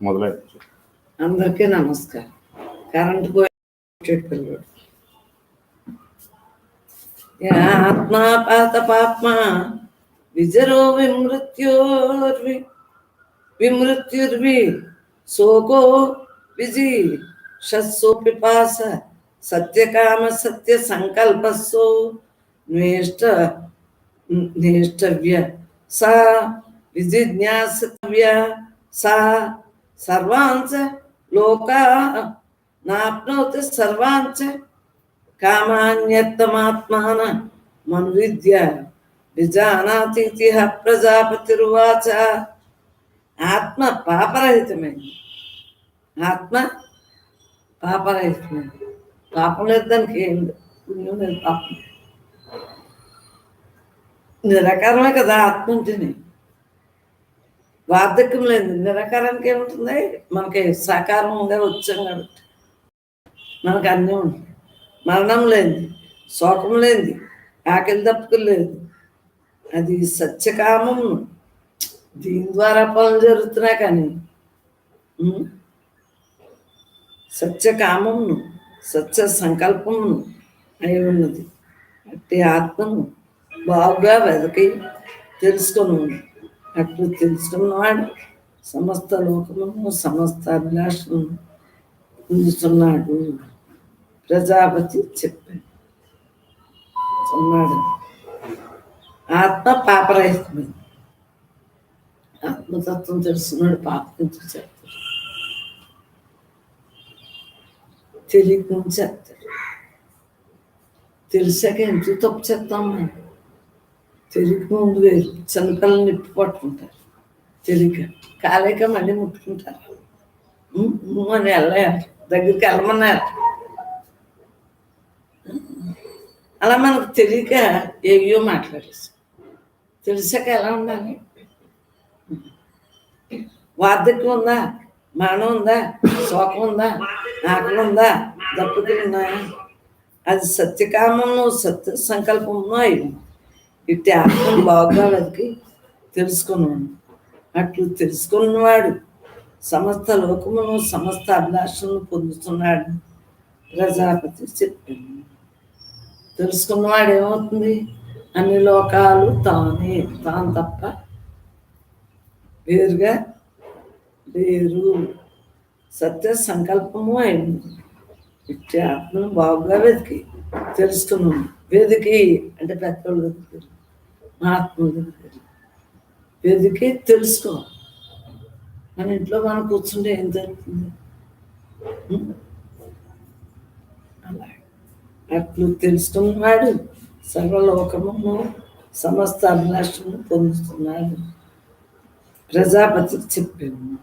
మొదలైంది. అందరికీ నమస్కారం. కరెంట్ పోయి పిల్లడు యా ఆత్మా పాత పాప్మ విజరో విమృత్యోర్వి విమృత్యుర్వి శోకో విజి షస్సో పిపాస సత్యకామ సత్య సంకల్పస్సో నేష్ట నేష్టవ్య సా విజిజ్ఞాసవ్య సా సర్వాంచ లోకా నాప్నోతి సర్వాంచ కామాన్యత్తమాత్మాన మన్విద్య విజానాతీతి ప్రజాపతిరువాచ ఆత్మ పాపరహితమైంది ఆత్మ పాపరహితమైంది పాపం లేదు దానికి ఏం లేదు పుణ్యం లేదు పాపం నిరాకారమే కదా ఆత్మ ఉంటేనే వార్ధక్యం లేదు నిరాకారానికి ఏముంటుంది? మనకి సాకారంగా వచ్చాం కాబట్టి. మనకు అన్నీ ఉంటాయి. మరణం లేనిది శోకం లేనిది ఆకలి తప్పుకు లేదు అది సత్యకామం. దీని ద్వారా పనులు జరుగుతున్నాయి కానీ ఉం? సత్యకామమును సత్య సంకల్పమును అయి ఉన్నది. అట్టి ఆత్మను బాగుగా వెదకి తెలుసుకొని అట్లు తెలుసుకున్నవాడు సమస్త లోకమును సమస్త అభిలాషను పొందుతున్నాడు. ప్రజాపతి చెప్పాడు. ఉన్నాడు. ఆత్మ పాపరహితమైంది. ఆత్మతత్వం తెలుసుకున్నాడు పాప నుంచి చెప్తాడు తెలియకుండా నుంచి చెప్తాడు తెలిసాక ఎందుకు తప్పు చెప్తాం మనం? తెలియక ముందు వేరు చిన్నపిల్లలు నిప్పు పట్టుకుంటారు. తెలియక కాలేక మళ్ళీ ముట్టుకుంటారు. అని వెళ్ళారు దగ్గరికి వెళ్ళమన్నారు. అలా మనకు తెలియక ఏవియో మాట్లాడేసి తెలిసాక ఎలా ఉండాలి? వార్ధక్యం ఉందా? మరణం ఉందా? శోకం ఉందా? ఆకలి ఉందా? దప్పుకులు ఉన్నాయా అది సత్యకామము సత్య సంకల్పము అయింది ఇట్టి అర్థం బాగా వెతికి తెలుసుకున్నాను అట్లు తెలుసుకున్నవాడు సమస్త లోకమును సమస్త అభిలాషలను పొందుతున్నాడు. ప్రజాపతి చెప్పింది తెలుసుకున్నవాడు ఏమవుతుంది అన్ని లోకాలు తానే తాను తప్ప వేరుగా వేరు సత్య సంకల్పము అయింది. ఇచ్చే ఆత్మను బాగుగా వెతికి తెలుసుకున్నాం వెతికి అంటే పెద్దవాళ్ళు వెతుకుతారు మహాత్ములు వెతుకుతారు వెతికి తెలుసుకో మన ఇంట్లో మనం కూర్చుంటే ఏం జరుగుతుంది? అలా అట్లు తెలుసుకున్నవాడు సర్వలోకమును సమస్త అభిలాషను పొందుతున్నాడు. ప్రజాపతికి చెప్పాను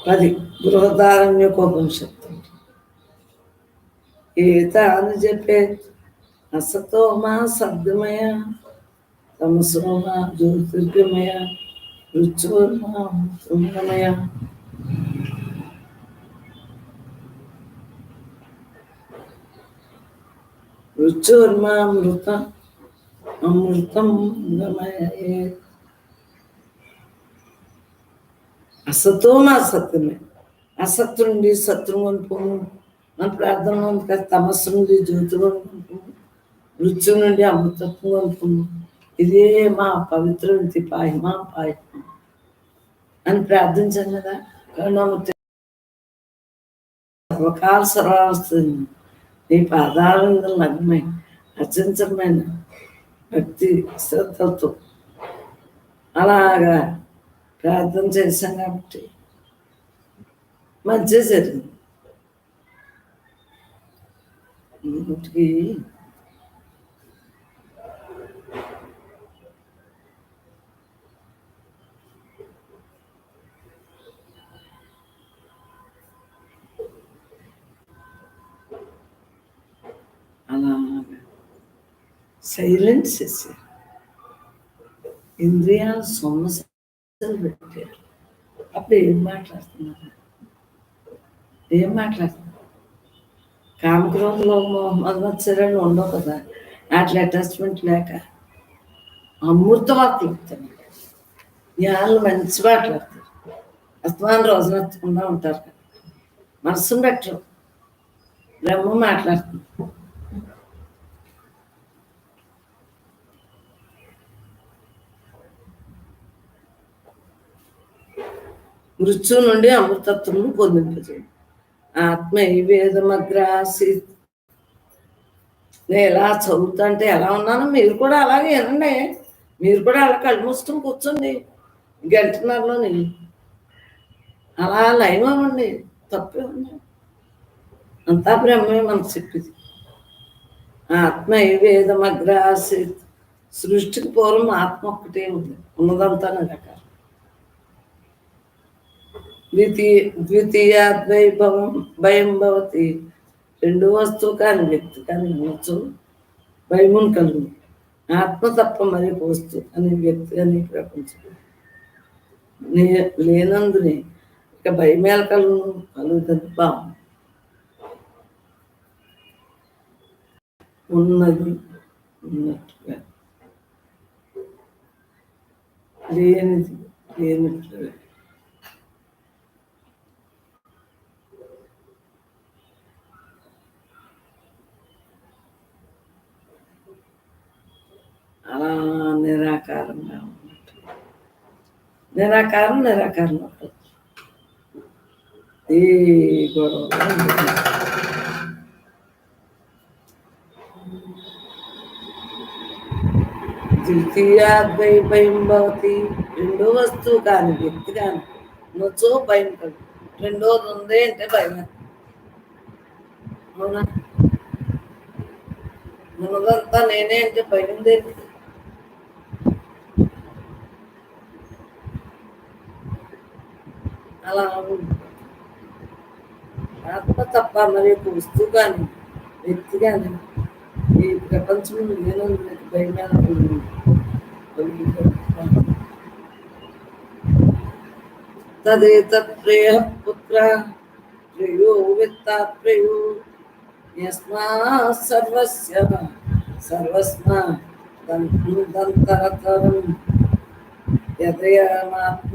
పది బృహదారణ్యకోపనిషత్తు. ఈత అని చెప్పే అసతో మా సద్గమయ తమసో మా జ్యోతిర్గమయ రుచోర్మా శృంగమయ రుచోర్మామృత అమృతం గమయే అసతో మా సత్యమే అసత్తు నుండి సత్యం కొనుకోము మన ప్రార్థనలో ఉంది కదా తమస్సు నుండి జ్యోతిలో కొనుకోము మృత్యు నుండి అమృతత్వం అనుకున్నాం ఇదే మా పవిత్ర విధి పాయమా పాయమా అని ప్రార్థించాను కదా. కరుణామూర్తి సర్వకాల సర్వావస్థ నీ పాదాల లగ్నమై అత్యంతమైన భక్తి శ్రద్ధతో అలాగా ప్రార్థన చేశాం కాబట్టి మంచి జరిగింది. ఇంటికి అలాగా సైలెన్స్ చేశారు ఇంద్రియాలు సొమ్మసలు పెట్టారు. అప్పుడు ఏం మాట్లాడుతున్నారు? ఏం మాట్లాడుతున్నారు? కామక్రోధంలో మధుమత్సరాలు ఉండవు కదా? అట్లా అటాచ్మెంట్ లేక అమృత వార్తలు చెప్తాను జ్ఞానులు మంచి మాట్లాడతారు. అస్తమానం రోజున వచ్చకుండా ఉంటారు కదా? మనసును పెట్టరు బ్రహ్మ మాట్లాడుతుంది మృత్యు నుండి అమృతత్వము పొందింపజేయండి ఆత్మ నేను ఎలా చదువుతుంటే ఎలా ఉన్నానో మీరు కూడా అలాగే వినండి. మీరు కూడా అలా కళ్ళు మూసుకుని కూర్చోండి. గంటన్నరలోని అలా లైన్ అవ్వండి. తప్పే ఉంది. అంతా బ్రహ్మే మనకు చెప్పింది. ఆత్మ వేదమగ్రాసి సృష్టికి పూర్వం ఆత్మ ఒక్కటే ఉంది. ఉన్నదంతా రకాలు ద్వితీయ ద్వితీయాద్వైభవం భయం భవతి. రెండు వస్తువు కాని వ్యక్తి కానీ అనొచ్చు భయం కలుగు. ఆత్మ తప్ప మరి వస్తువు అని వ్యక్తి అని ప్రపంచం. నే- లేనందుని ఇక భయమేల కలుగు కలుగుతుంది భావం ఉన్నది ఉన్నట్టుగా. లేనిది లేనట్లుగా. అలా నిరాకారంగా ఉన్నట్టు. నిరాకారం నిరాకారం ఉంటుంది ఈ గొడవ ద్వితీయాద్వై భయం భవతి. రెండో వస్తువు కాని వ్యక్తి కాని నొచ్చో భయం కాదు. రెండోది ఉంది అంటే భయం. అవునా? మనదంతా నేనే అంటే భయం దేనికి? అలా ఉంది. ఆత్మ తప్ప మరి ఒక వస్తువు కానీ వ్యక్తి కానీ ఈ ప్రపంచంలో లేనందుకు భయమైన తదేతత్ ప్రియ పుత్ర ప్రియో విత్త ప్రియో యస్మా సర్వస్య సర్వస్మా దంతరతరం యదయమాత్మ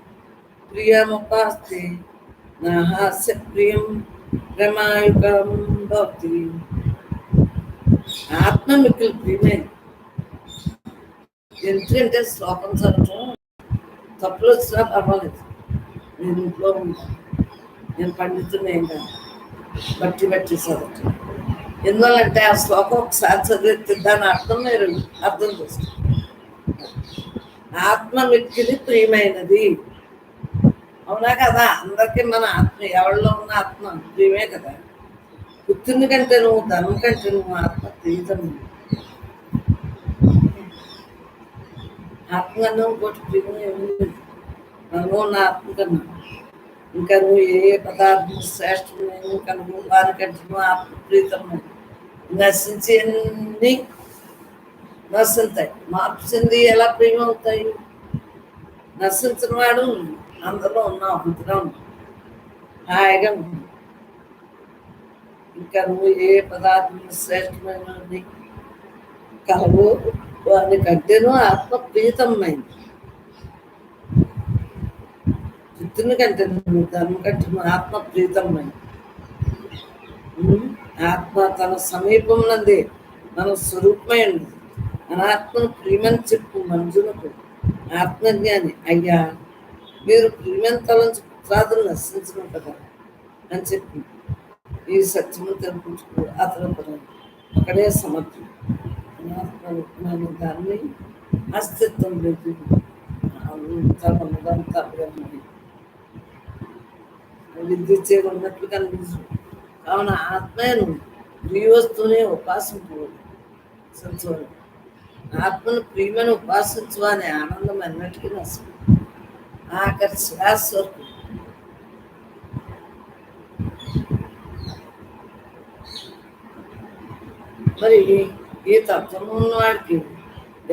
ప్రియ నా హాస్య ప్రియం రమాయుకం భక్తి ఆత్మ మిక్కులు ప్రియమైంది ఎందుకంటే శ్లోకం చదవటం తప్పులు వచ్చినా పర్వాలేదు. నేను ఇంట్లో ఉంటాను నేను పండితున్నా కదా కాదు. బట్టి బట్టి చదవటం ఎందువల్లంటే ఆ శ్లోకం ఒకసారి చదివితే దాని అర్థం మీరు అర్థం చేసుకోండి ఆత్మ మిక్కిలి ప్రియమైనది. అవునా కదా? అందరికీ మన ఆత్మ ఎవరిలో ఉన్న ఆత్మ ప్రియమే కదా. పుత్రుని కంటే నువ్వు ధనం కంటే నువ్వు ఆత్మ ప్రీతం ఆత్మ కన్నా ఇంకోటి ప్రియం ఏముంది నన్ను ఆత్మ కన్నా ఇంకా నువ్వు ఏ పదార్థం శ్రేష్టమైన ఇంకా నువ్వు వారికంటే నువ్వు ఆత్మ ప్రీతం నశించి అన్నీ నశింతాయి? మార్పు చెంది ఎలా ప్రేమవుతాయి నశించిన వాడు అందులో ఉన్నావు అంతగా ఉన్నావు హాయిగా ఇంకా నువ్వు ఏ పదార్థం శ్రేష్టమైనది కలవు వాని కంటేనూ ఆత్మ ప్రీతమైంది చిత్తుని కంటే నువ్వు ధర్మ కంటే నువ్వు ఆత్మ ప్రీతమైంది ఆత్మ తన సమీపం నంది మన స్వరూపమై ఉంది అనాత్మను ప్రియమని చెప్పు మంజునకు ఆత్మజ్ఞాని. అయ్యా మీరు ప్రియమని తలంచి పుత్రాదులు నశించడం అని చెప్పి ఈ సత్యము తెలుపుకుంటూ అతను అక్కడే సమర్థం అనాత్మ దాన్ని అస్తిత్వం లేదు. అంతా ఉన్నదంతా బ్రహ్మని విద్యుత్ ఉన్నట్లు కనిపించు కావున ఆత్మను ప్రియ వస్తువునే సంచోడు ఆత్మను ప్రియమని ఉపాసించు అనే ఆనందం అన్నిటికీ నష్టం ఆఖరి శ్వాస మరి ఈ తత్వం ఉన్నవాడికి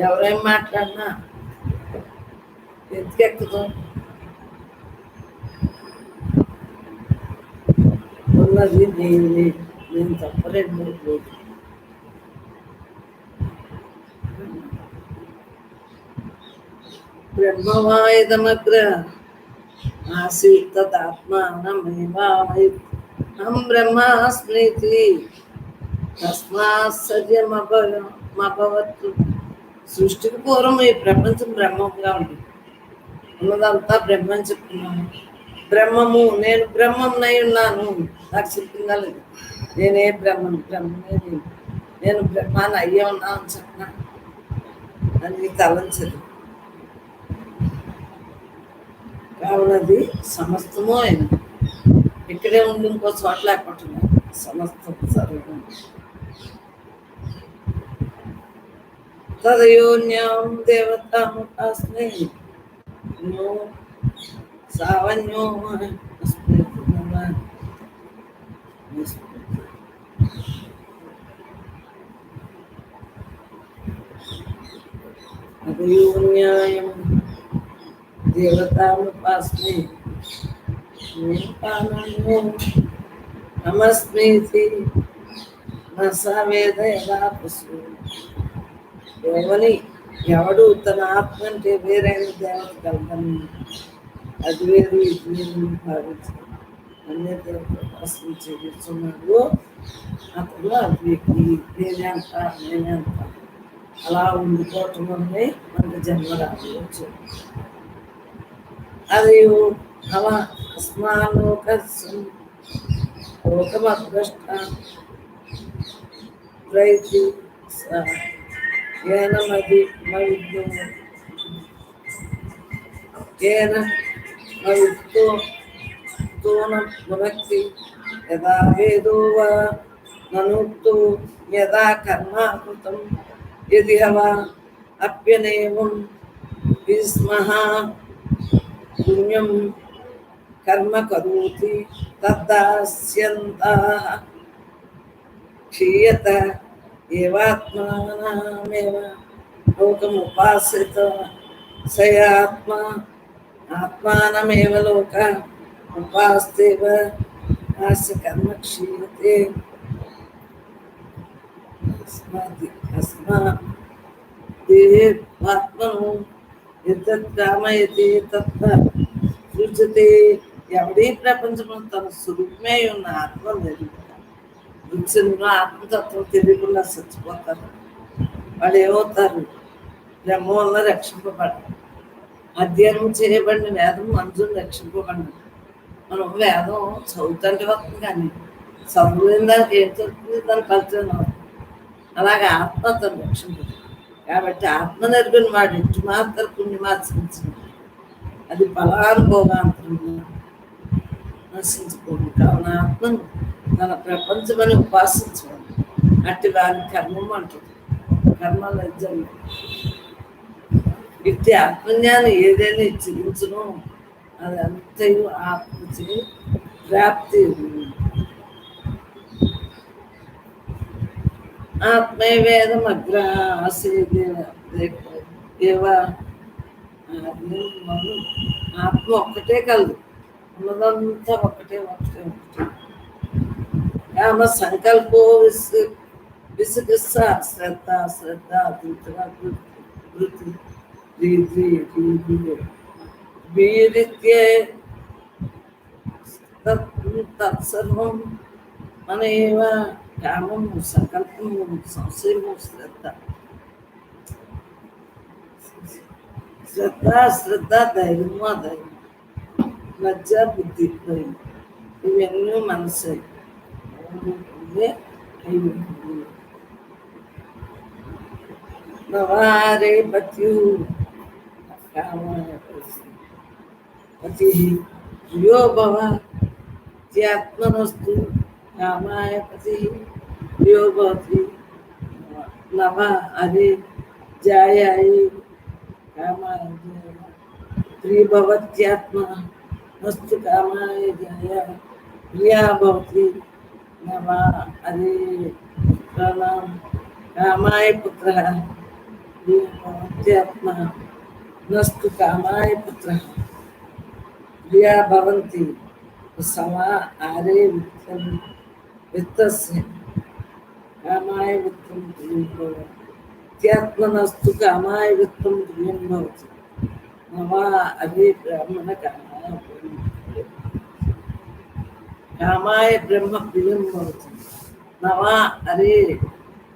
ఎవరేం మాట్లాడినా ఎందుకెక్కుతాం ఉన్నది నేను నేను తప్పలేదు రెండు లేదు బ్రహ్మవాయుధమగ్ర ఆసీత్ తదాత్మానమేవాయు అహం బ్రహ్మాస్మీతి తస్మాత్సర్యమభవత్తు సృష్టికి పూర్వం ఈ ప్రపంచం బ్రహ్మంగా ఉంది. ఉన్నదంతా బ్రహ్మం చెప్తున్నాను. బ్రహ్మము నేను బ్రహ్మంనై ఉన్నాను. నాకు చెప్పిందా లేదు. నేనే బ్రహ్మం బ్రహ్మనే నేను నేను బ్రహ్మాన్ని అయ్యే ఉన్నాను చెప్పిన. అని తలంచదు. కావునది సమస్తము ఆయన ఇక్కడే ఉండి ఇంకో చోట లేకపోతున్నా సమస్తం సర్వం తదయోన్యాం దేవతాముపాస్మే నో సావన్యో అస్మి. భగవాన్. అదయోన్యాయం దేవతాముపాస్మే నమస్మీతి నవేద యదా పశు ఎవడు తన ఆత్మ అంటే వేరైన దేవత కలగని అది వేరు ఇది వేరు అని భావించి అన్య దేవత ఉపాసన చేస్తున్నాడు అతను అది నేనే అంత నేనే అంత అలా ఉండిపోవటం వల్లే మనకు జన్మ రావచ్చు. हरयो नमः अस्मालोकस्म लोकमद्रष्टा प्रैति येन मविद्यो येन मविद्यो यदा वेदो वा ननुक्तो यदा कर्मा कृतं यदि हवा अप्यनेमं विस्मः पुण्यं कर्म करोति तद्दास्यन्तः। क्षीयत एवात्मानामेव स आत्मा आत्मानमेव लोक उपास्तेव कर्म क्षीयते। अस्मादि తత్వ తృచతే ఎవడీ ప్రపంచం తన స్వరూపమే ఉన్న ఆత్మ తెలియదు వృక్షంలో ఆత్మతత్వం తెలియకుండా చచ్చిపోతారు. వాళ్ళు ఏమవుతారు? బ్రహ్మ వల్ల రక్షింపబడరు. అధ్యయనం చేయబడిన వేదం మంజుని రక్షింపబడిన మనం వేదం చదువుతుంటే వస్తుంది కానీ చదువులేని దానికి ఏం చదువుతుంది దాని ఫలితం అలాగే ఆత్మ తను రక్షింపదు కాబట్టి ఆత్మ వాడు ఇంటి మాత్రం పుణ్యమాచరించిన అది ఫలానుభోగాంతరంగా నశించుకోండి కావున ఆత్మను తన ప్రపంచమని ఉపాసించుకోండి అట్టి వారి కర్మం అంటుంది. కర్మ లజ్జం ఇట్టి ఆత్మజ్ఞానం ఏదైనా చెల్లించను అది అంతయు ఆత్మచి ప్రాప్తి. ఆత్మే వేదం అగ్ర ఏవా ఆత్మ ఒక్కటే కలదు ఉన్నదంతా ఒకటే ఒకటే ఒకటే కామ సంకల్పో విసు విసుగిస్స శ్రద్ధ శ్రద్ధ అతీతగా వృత్తి రీతి రీతి వీరిత్యే తత్ తత్సర్వం మన ఏవ కామము సంకల్పము సంశయము శ్రద్ధ శ్రద్ధ శ్రద్ధ ధైర్యము అధైర్యం లజ్జ బుద్ధి భయం ఇవన్నీ మనసు ఇవే అవి నవారే పత్యు కామాయ పతి ప్రియో భవ త్యాత్మనస్తు Amae pati, bioboti, nama ani jaya'i ama jei, tri bawat jiatma, nos tika jaya, bia bauti nama ani kalam, ama'e patra, bia bia bawanti, osawa, arei, కామాయ విత్తం ప్రియం భవతి త్యాత్మనస్తు కామాయ విత్తం ప్రియం భవతి నవా అదే బ్రాహ్మణ కామాయ బ్రహ్మ కామాయ బ్రహ్మ ప్రియం భవతి నవా అరే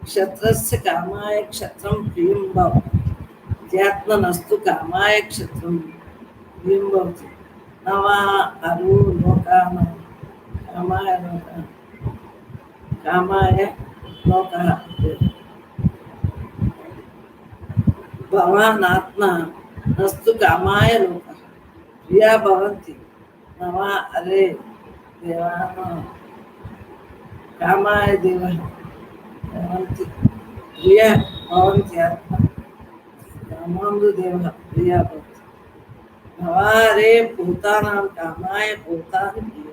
క్షత్రస్య కామాయ క్షత్రం ప్రియం భవతి త్యాత్మనస్తు కామాయ క్షత్రం ప్రియం భవతి నవా అరు లోకాన కామాయ లోక కామాయ లోక భవానాత్మ నస్తు కామాయ లోక ప్రియా భవంతి నవా అరే దేవాన కామాయ దేవ భవంతి ప్రియా భవంతి ఆత్మ కామాందు దేవ ప్రియా భవంతి నవారే భూతానాం కామాయ భూతాని ప్రియా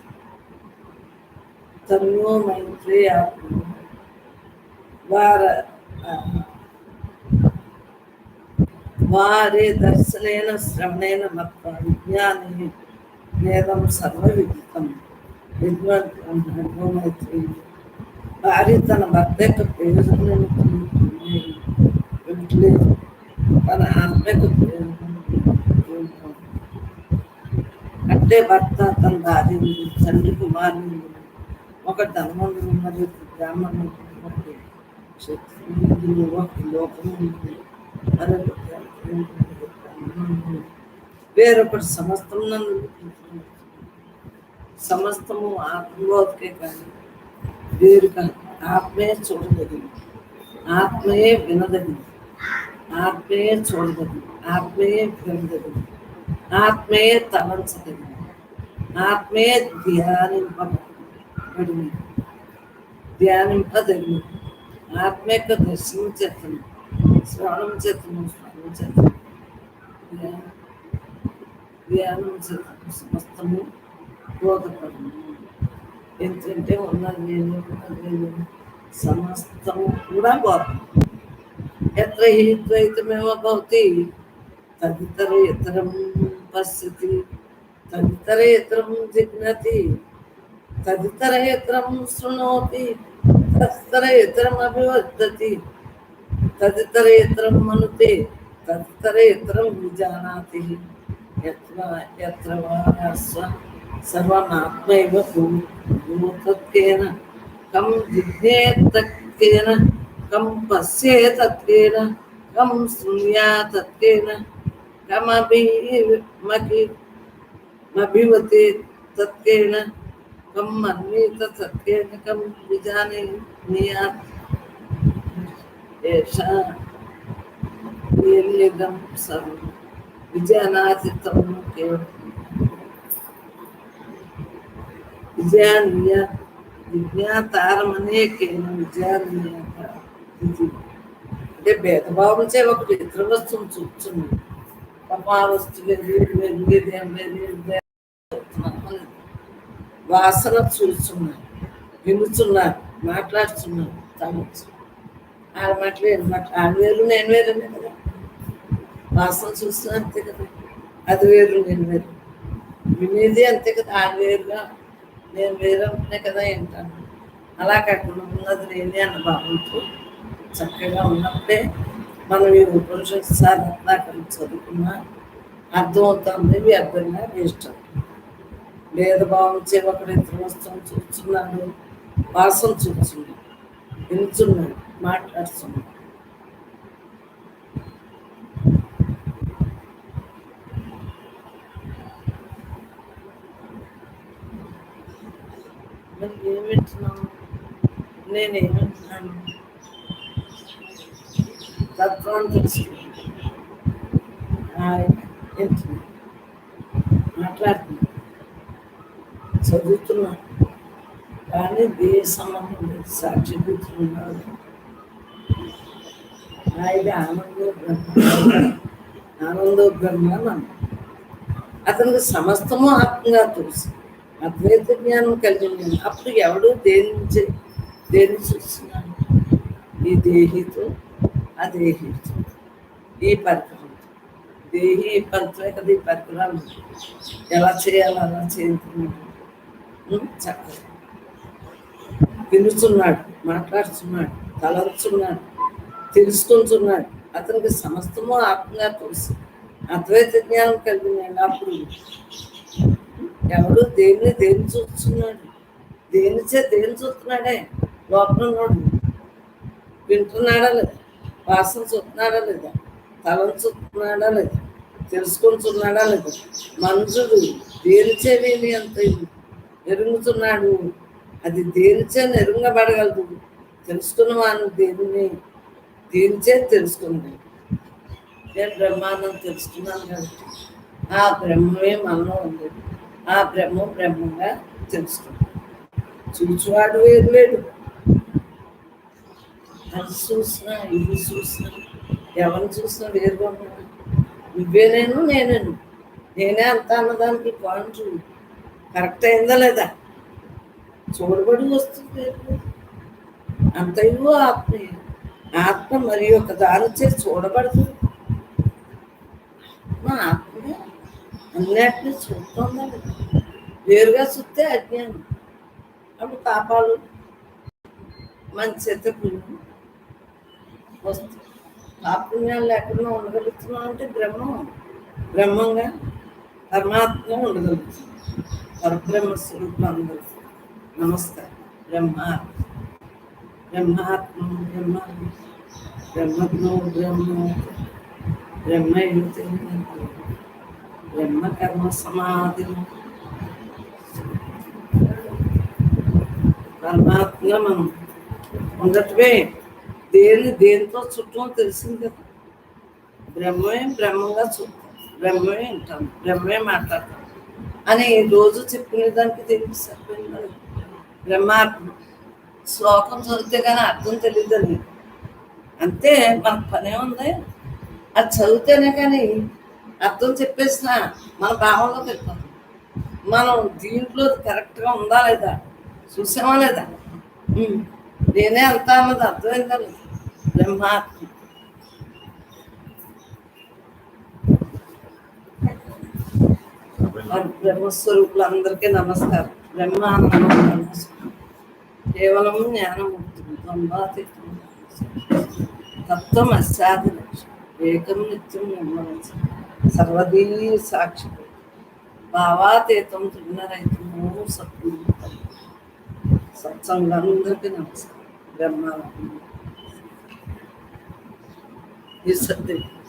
తన్యో మైత్రే ఆత్మ వార ఆ, వారే దర్శనేన శ్రవణేన మత్వ విజ్ఞాని వేదం సర్వవిదితం విద్వాన్ భార్య తన భర్త యొక్క ప్రయోజనం వింటలేదు తన ఆత్మ యొక్క ప్రయోజనం వింటున్నాడు. అంటే భర్త తన భార్య తండ్రి కుమారుని ఒక ధర్మములు మరియు బ్రాహ్మణులు ఒకటి క్షత్రియులు ఒక లోకము మరొకటి వేరొకటి సమస్తం నన్ను సమస్తము ఆత్మబోధకే కానీ వేరు కాదు ఆత్మే చూడదగింది ఆత్మయే వినదగింది ఆత్మయే చూడదగింది ఆత్మయే వినదగింది ఆత్మయే తలంచదగింది ఆత్మయే ధ్యానింపబడింది ధ్యానింపదగింది ఆత్మ యొక్క దర్శనం చేతను శ్రవణం చేతను స్మరణ చేతను ధ్యానం ధ్యానం చేతను సమస్తము బోధపడము ఎందుకంటే ఉన్నది నేను ఉన్నది నేను సమస్తము కూడా బోధం ఎత్ర హి ద్వైతమేవ భవతి తదితర ఇతరం పశ్యతి తదితర ఇతరం జిజ్ఞతి तदितरयत्रं शृणोति तत्तरयत्रमभिवर्तति तदितरयत्रं मनुते तदितरयत्रं विजानाति यत्र यत्र वा स्व सर्वनात्मैव भूतत्वेन, कं जिज्ञेत्तत्वेन कं पश्येतत्वेन, कं शृणुयातत्वेन कमभिमभि मभिवते तत्त्वेन పశ్యేతత్వేన కం శృణ్యాతత్వేన కమభిమకి మభివతే తత్వేన కం అన్వీత తత్వేన కం విజానీయాత్ ఏషా ఏలిదం సర్వం విజయనాథితం కేవలం విజయానీయ విజ్ఞాతారమనే కేవలం విజయానీయత ఇది అంటే భేదభావం చే ఒకటి ఇతర వస్తువును చూపుతుంది పాప ఆ వస్తువు లేదు వీడు లేదు వాసన చూస్తున్నారు. వినుతున్నారు మాట్లాడుతున్నారు తమచ్చు ఆడ మాటలు ఏం మాటలు ఆడ వేరు నేను వేరునే కదా. వాసన చూస్తున్నా అంతే కదా. అది వేరు నేను వేరు వినేది అంతే కదా. ఆడ వేరుగా నేను వేరే కదా ఏంటాను అలా కాకుండా ఉన్నది నేనే అన్న భావంతో చక్కగా ఉన్నప్పుడే మనం ఈ ఉపనిషత్తు సార్ అట్లా చదువుకున్నా అర్థమవుతుంది వ్యర్థంగా వేస్ట్ భేదభావం సేవకుడు ధ్రువస్థం చూస్తున్నాడు. వాసం చూస్తున్నాడు. నిలుచున్నాడు మాట్లాడుతున్నాడు. ఏమింటున్నాను నేను ఏమింటున్నాను తత్వం మాట్లాడుతున్నాను. చదువుతున్నాను కానీ దేశ సంబంధం ఆయన ఆనందో బ్రహ్మ ఆనందో బ్రహ్మ నన్ను అతనికి సమస్తము ఆత్మగా తెలుసు. అద్వైత జ్ఞానం కలిగి ఉన్నాను అప్పుడు ఎవడు దేని నుంచి దేన్ని చూస్తున్నాను ఈ దేహితో ఆ దేహితో. ఈ పరికరం దేహి ఈ పరికరం కదా ఈ పరికరాలు ఎలా చేయాలో అలా చేస్తున్నాడు చక్కగా వినుచున్నాడు మాట్లాడుతున్నాడు తలంచున్నాడు తెలుసుకుంటున్నాడు. అతనికి సమస్తము ఆత్మగా తెలుసు. అద్వైత జ్ఞానం కలిగినాడు అప్పుడు ఎవడు దేన్ని దేని చూస్తున్నాడు? దేనిచే దేని చూస్తున్నాడే? లోపలన్నాడు వింటున్నాడా లేదా? వాసన చూస్తున్నాడా లేదా? తలం చూస్తున్నాడా లేదా? తెలుసుకుంటున్నాడా లేదా? మనుషుడు దేనిచే విని అంత ఎరుగుతున్నాడు అది దేనిచే నెరుంగబడగలదు తెలుసుకున్నవాను దేవుని దేనిని దేనిచే తెలుసుకున్నాడు నేను బ్రహ్మాండం తెలుసుకున్నాను కాబట్టి ఆ బ్రహ్మమే మనలో ఉంది ఆ బ్రహ్మ బ్రహ్మంగా తెలుసుకున్నాను చూచువాడు వేరు లేడు. అది చూసినా ఇది చూసినా ఎవరిని చూసినా వేరుగా ఉన్నా నువ్వే నేను నేనేను. నేనే అంత అన్నదానికి పాయింట్ కరెక్ట్ అయిందా లేదా? చూడబడి వస్తుంది. అంతయు ఆత్మే. ఆత్మ మరి ఒక దారి చేసి చూడబడుతుంది మా ఆత్మ అన్నిటిని చూస్తుందండి వేరుగా చూస్తే అజ్ఞానం. అప్పుడు పాపాలు మంచి చెత్త పుణ్యం వస్తుంది. పాపుణ్యాలు లేకుండా ఉండగలుగుతున్నాం అంటే బ్రహ్మం. బ్రహ్మంగా పరమాత్మ ఉండగలుగుతుంది. పరబ్రహ్మ స్వరూపం అందరూ నమస్కారం బ్రహ్మ బ్రహ్మాత్మ బ్రహ్మ బ్రహ్మజ్ఞో బ్రహ్మ బ్రహ్మ యుతి బ్రహ్మ కర్మ సమాధి పరమాత్మగా మనం ఉండటమే దేని దేనితో చుట్టం తెలిసింది కదా బ్రహ్మమే బ్రహ్మంగా చూస్తాం బ్రహ్మమే వింటాం బ్రహ్మమే మాట్లాడతాం అని రోజు చెప్పుకునే దానికి తెలిసి సరిపోయింది? బ్రహ్మార్థం శ్లోకం చదివితే కానీ అర్థం తెలియదని అంతే మనకు పనే ఉంది. అది చదివితేనే కానీ అర్థం చెప్పేసిన మన భావంలో వెళ్ళిపోతుంది మనం దీంట్లో కరెక్ట్గా ఉందా లేదా? చూసామా లేదా? నేనే అంతా అన్నది అర్థమైందా లేదా? బ్రహ్మాత్మ. బ్రహ్మస్వరూపులందరికీ నమస్కారం. బ్రహ్మానందం. నమస్కారం కేవలం జ్ఞానముక్తులు ద్వంద్వాతీతం తత్వం అశాది ఏకం నిత్యం నిర్మలించ సర్వదీ సాక్షి. భావాతీతం తృణరహితము సత్యం సత్సంగందరికీ నమస్కారం. బ్రహ్మానందం. ఈ సత్యం